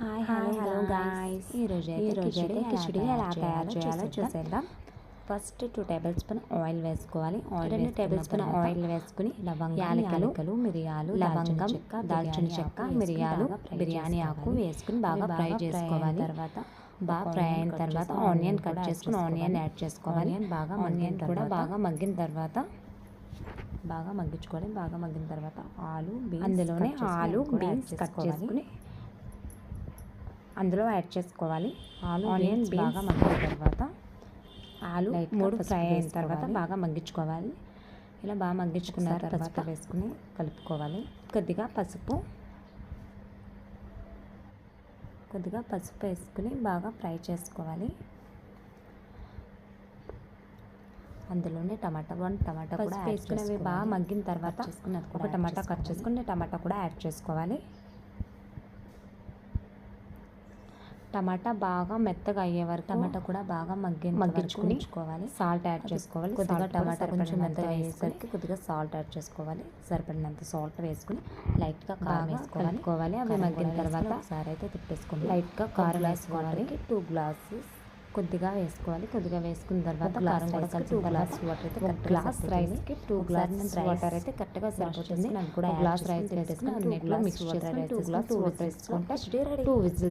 Hi hi hello guys ఈరోజు ఈరోజు అయితే కిచిడి ఎలా తయారు చేయాలో చూసేద్దాం. First two tablespoon oil వేసుకోవాలి. ఆయిల్ రెండు టేబుల్ స్పూన్ ఆయిల్ వేసుకుని లవంగం, యాలకులు యాలకులు, మిరియాలు లవంగం, చెక్క, దాల్చిన చెక్క మిరియాలు బిర్యానీ ఆకు. వేసుకుని బాగా ఫ్రై చేసుకోవాలి తర్వాత బాగా ఫ్రై అయిన తర్వాత ఆనియన్ కట్ చేసుకుని ఆనియన్. యాడ్ చేసుకోవాలి. బాగా ఆనియన్ కూడా బాగా మగ్గిన తర్వాత బాగా మగ్గించుకోవాలి. బాగా మగ్గిన తర్వాత ఆలు బీన్స్ అందులోనే ఆలు బీన్స్ కట్. చేసుకుని అందులో యాడ్ చేసుకోవాలి beans, బాగా మగ్గిన తర్వాత ఆలు మూడు ఫ్రై అయిన తర్వాత. బాగా మగ్గించుకోవాలి ఇలా బాగా మగ్గించుకున్న తర్వాత వేసుకుని కలుపుకోవాలి కొద్దిగా పసుపు కొద్దిగా పసుపు వేసుకుని బాగా ఫ్రై చేసుకోవాలి అందులోనే టమాటా వన్ టమాటా కూడా వేసుకుని అవి. బాగా మగ్గిన తర్వాత ఒక టమాటా కట్. చేసుకుని టమాటా కూడా యాడ్ చేసుకోవాలి టమాటా బాగా మెత్తగా అయ్యే వరకు టమాటా కూడా బాగా మగ్గి మగ్గించుకుని ఉంచుకోవాలి. సాల్ట్ యాడ్ చేసుకోవాలి. కొద్దిగా టమాటా కొంచెం మెత్తగా వేసుకొని అయ్యేసరికి కొద్దిగా సాల్ట్ యాడ్ చేసుకోవాలి. సరిపడినంత సాల్ట్ వేసుకుని లైట్గా కారం వేసుకోవాలి. అవి మగ్గిన తర్వాత ఒకసారి అయితే తిప్పేసుకోండి లైట్గా కారం వేసుకోవాలి. టూ గ్లాసెస్ కొద్దిగా వేసుకోవాలి. కొద్దిగా వేసుకున్న తర్వాత కారం కూడా rice కి కలిసిన two తర్వాత glass water అయితే గా గ్లాస్. రైస్కి టూ గ్లాస్ వాటర్ అయితే కరెక్ట్గా సరిపోతుంది. కూడా గ్లాస్ రైస్ వేసుకుని అన్నిట్లో mix add two glass water వేసుకుంటే. Two whistle